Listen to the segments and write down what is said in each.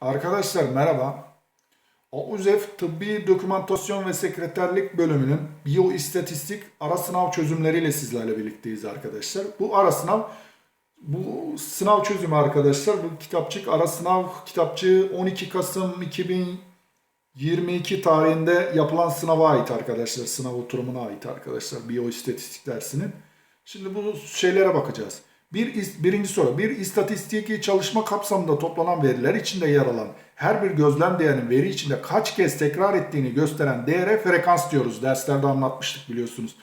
Arkadaşlar merhaba. AUZEF Tıbbi Dokümantasyon ve Sekreterlik bölümünün biyoistatistik ara sınav çözümleriyle sizlerle birlikteyiz arkadaşlar. Bu ara sınav bu sınav çözümü arkadaşlar bu kitapçık ara sınav kitapçığı 12 Kasım 2022 tarihinde yapılan sınava ait arkadaşlar. Sınav oturumuna ait arkadaşlar biyoistatistik dersinin. Şimdi bu şeylere bakacağız. Bir, birinci soru. Bir istatistiki çalışma kapsamında toplanan veriler içinde yer alan her bir gözlem değerinin veri içinde kaç kez tekrar ettiğini gösteren değere frekans diyoruz. Derslerde anlatmıştık biliyorsunuz.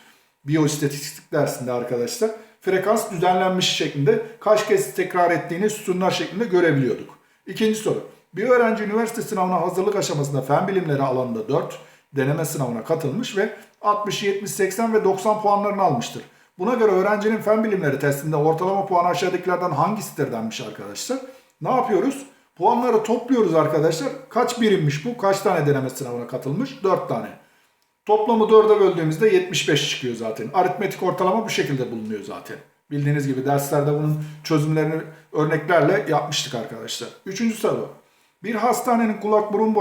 Biyoistatistik dersinde arkadaşlar. Frekans düzenlenmiş şeklinde kaç kez tekrar ettiğini sütunlar şeklinde görebiliyorduk. İkinci soru. Bir öğrenci üniversite sınavına hazırlık aşamasında fen bilimleri alanında 4 deneme sınavına katılmış ve 60, 70, 80 ve 90 puanlarını almıştır. Buna göre öğrencinin fen bilimleri testinde ortalama puanı aşağıdakilerden hangisidir denmiş arkadaşlar. Ne yapıyoruz? Puanları topluyoruz arkadaşlar. Kaç birimmiş bu? Kaç tane deneme sınavına katılmış? 4 tane. Toplamı 4'e böldüğümüzde 75 çıkıyor zaten. Aritmetik ortalama bu şekilde bulunuyor zaten. Bildiğiniz gibi derslerde bunun çözümlerini örneklerle yapmıştık arkadaşlar. Üçüncü soru. Bir hastanenin kulak burun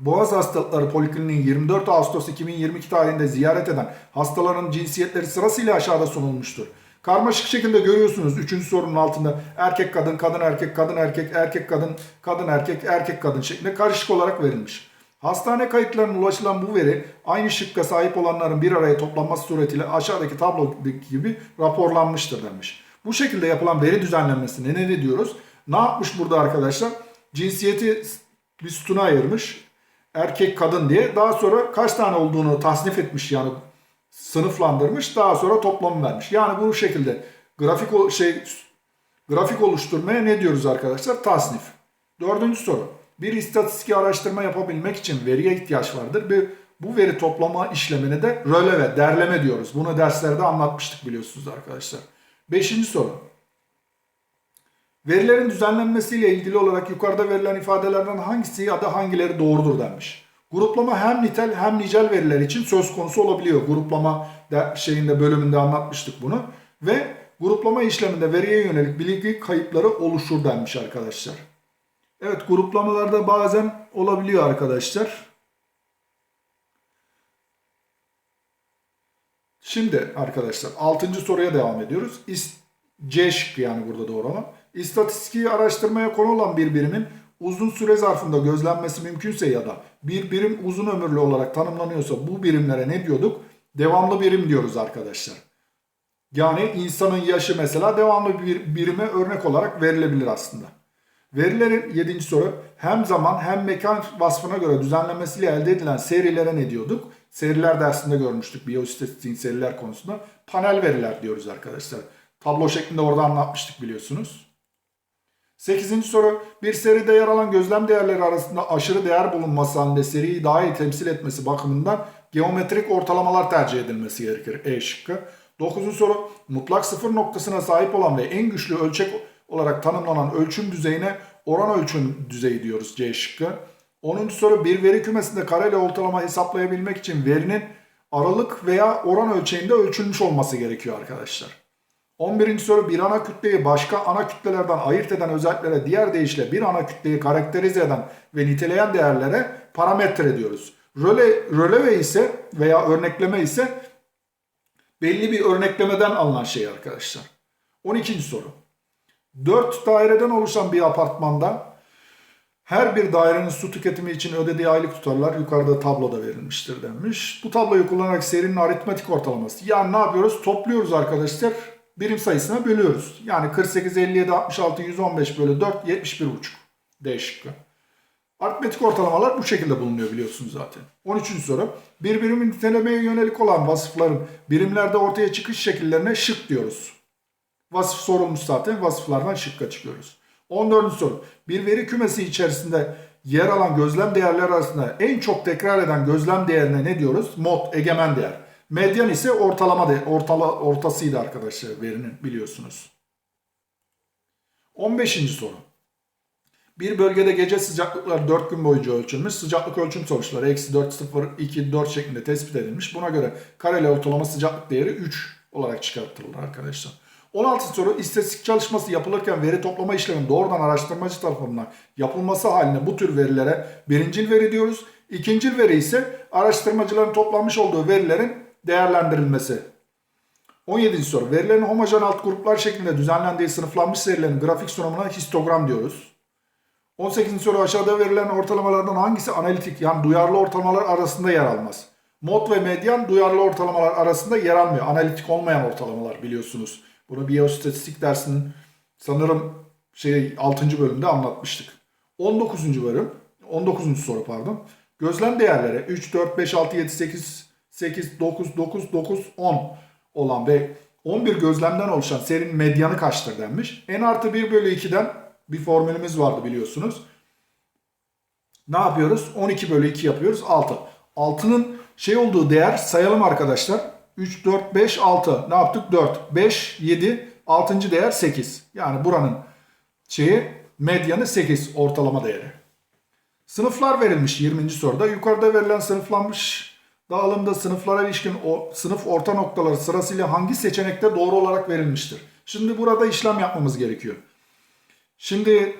Boğaz Hastalıkları Polikliniği 24 Ağustos 2022 tarihinde ziyaret eden hastaların cinsiyetleri sırasıyla aşağıda sunulmuştur. Karmaşık şekilde görüyorsunuz 3. sorunun altında erkek kadın, kadın erkek, kadın erkek, erkek kadın, kadın erkek, erkek kadın şeklinde karışık olarak verilmiş. Hastane kayıtlarına ulaşılan bu veri aynı şıkka sahip olanların bir araya toplanması suretiyle aşağıdaki tablodaki gibi raporlanmıştır denmiş. Bu şekilde yapılan veri düzenlenmesine ne diyoruz? Ne yapmış burada arkadaşlar? Cinsiyeti bir sütuna ayırmış erkek kadın diye. Daha sonra kaç tane olduğunu tasnif etmiş yani sınıflandırmış. Daha sonra toplamı vermiş. Yani bu şekilde grafik şey grafik oluşturmaya ne diyoruz arkadaşlar? Tasnif. Dördüncü soru. Bir istatistik araştırma yapabilmek için veriye ihtiyaç vardır. Bir, bu veri toplama işlemine de röleve, derleme diyoruz. Bunu derslerde anlatmıştık biliyorsunuz arkadaşlar. Beşinci soru. Verilerin düzenlenmesiyle ilgili olarak yukarıda verilen ifadelerden hangisi ya da hangileri doğrudur denmiş. Gruplama hem nitel hem nicel veriler için söz konusu olabiliyor. Gruplama de- şeyinde bölümünde anlatmıştık bunu. Ve gruplama işleminde veriye yönelik bilgi kayıpları oluşur denmiş arkadaşlar. Evet gruplamalarda bazen olabiliyor arkadaşlar. Şimdi arkadaşlar 6. soruya devam ediyoruz. C şıkkı yani burada doğru olan. İstatistiki araştırmaya konu olan bir birimin uzun süre zarfında gözlenmesi mümkünse ya da bir birim uzun ömürlü olarak tanımlanıyorsa bu birimlere ne diyorduk? Devamlı birim diyoruz arkadaşlar. Yani insanın yaşı mesela devamlı bir birime örnek olarak verilebilir aslında. Verilerin 7. soru hem zaman hem mekan vasfına göre düzenlenmesiyle elde edilen serilere ne diyorduk? Seriler dersinde görmüştük biyostatistiğin seriler konusunda. Panel veriler diyoruz arkadaşlar. Tablo şeklinde orada anlatmıştık biliyorsunuz. 8. soru bir seride yer alan gözlem değerleri arasında aşırı değer bulunması halinde seriyi daha iyi temsil etmesi bakımından geometrik ortalamalar tercih edilmesi gerekir. E şıkkı. 9. soru mutlak sıfır noktasına sahip olan ve en güçlü ölçek olarak tanımlanan ölçüm düzeyine oran ölçüm düzeyi diyoruz C şıkkı. 10. soru bir veri kümesinde kareli ortalama hesaplayabilmek için verinin aralık veya oran ölçeğinde ölçülmüş olması gerekiyor arkadaşlar. 11. soru bir ana kütleyi başka ana kütlelerden ayırt eden özelliklere diğer deyişle bir ana kütleyi karakterize eden ve niteleyen değerlere parametre diyoruz. Röle, röleve ise veya örnekleme ise belli bir örneklemeden alınan şey arkadaşlar. 12. soru. 4 daireden oluşan bir apartmanda her bir dairenin su tüketimi için ödediği aylık tutarlar yukarıda tabloda verilmiştir denmiş. Bu tabloyu kullanarak serinin aritmetik ortalaması. Yani ne yapıyoruz? Topluyoruz arkadaşlar. Birim sayısına bölüyoruz. Yani 48, 57, 66, 115 bölü 4, 71,5. D şıkkı. Aritmetik ortalamalar bu şekilde bulunuyor biliyorsunuz zaten. 13. soru. Bir birimin nitelemeye yönelik olan vasıfların birimlerde ortaya çıkış şekillerine şık diyoruz. Vasıf sorulmuş zaten. Vasıflardan şıkka çıkıyoruz. 14. soru. Bir veri kümesi içerisinde yer alan gözlem değerleri arasında en çok tekrar eden gözlem değerine ne diyoruz? Mod, egemen değer. Medyan ise ortalama de, ortala, ortasıydı arkadaşlar verinin biliyorsunuz. 15. soru. Bir bölgede gece sıcaklıkları 4 gün boyunca ölçülmüş. Sıcaklık ölçüm sonuçları eksi 4, 0, 2, 4 şeklinde tespit edilmiş. Buna göre kareli ortalama sıcaklık değeri 3 olarak çıkartılır arkadaşlar. 16 soru istatistik çalışması yapılırken veri toplama işleminin doğrudan araştırmacı tarafından yapılması haline bu tür verilere birincil veri diyoruz. İkincil veri ise araştırmacıların toplanmış olduğu verilerin değerlendirilmesi. 17. soru. Verilerin homojen alt gruplar şeklinde düzenlendiği sınıflanmış serilerin grafik sunumuna histogram diyoruz. 18. soru aşağıda verilen ortalamalardan hangisi analitik yani duyarlı ortalamalar arasında yer almaz? Mod ve medyan duyarlı ortalamalar arasında yer almıyor. Analitik olmayan ortalamalar biliyorsunuz. Bunu biyostatistik dersinin sanırım şey 6. bölümde anlatmıştık. 19. bölüm 19. soru pardon. Gözlem değerleri 3, 4, 5, 6, 7, 8, 8, 9, 9, 9, 10 olan ve 11 gözlemden oluşan serinin medyanı kaçtır denmiş. N artı 1 bölü 2'den bir formülümüz vardı biliyorsunuz. Ne yapıyoruz? 12 bölü 2 yapıyoruz 6. 6'nın şey olduğu değer sayalım arkadaşlar. 3, 4, 5, 6. Ne yaptık? 4, 5, 7, 6. değer 8. Yani buranın şeyi medyanı 8 ortalama değeri. Sınıflar verilmiş 20. soruda. Yukarıda verilen sınıflanmış dağılımda sınıflara ilişkin o sınıf orta noktaları sırasıyla hangi seçenekte doğru olarak verilmiştir? Şimdi burada işlem yapmamız gerekiyor. Şimdi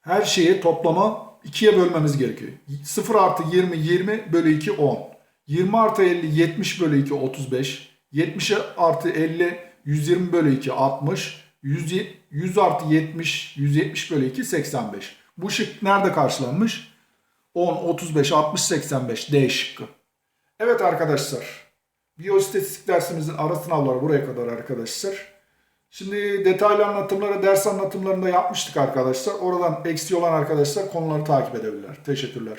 her şeyi toplama 2'ye bölmemiz gerekiyor. 0 artı 20, 20 bölü 2, 10. 20 artı 50, 70 bölü 2, 35. 70 artı 50, 120 bölü 2, 60. 100, 100 artı 70, 170 bölü 2, 85. Bu şık nerede karşılanmış? 10, 35, 60, 85 D şıkkı. Evet arkadaşlar. Biyostatistik dersimizin ara sınavları buraya kadar arkadaşlar. Şimdi detaylı anlatımları ders anlatımlarında yapmıştık arkadaşlar. Oradan eksiği olan arkadaşlar konuları takip edebilirler. Teşekkürler.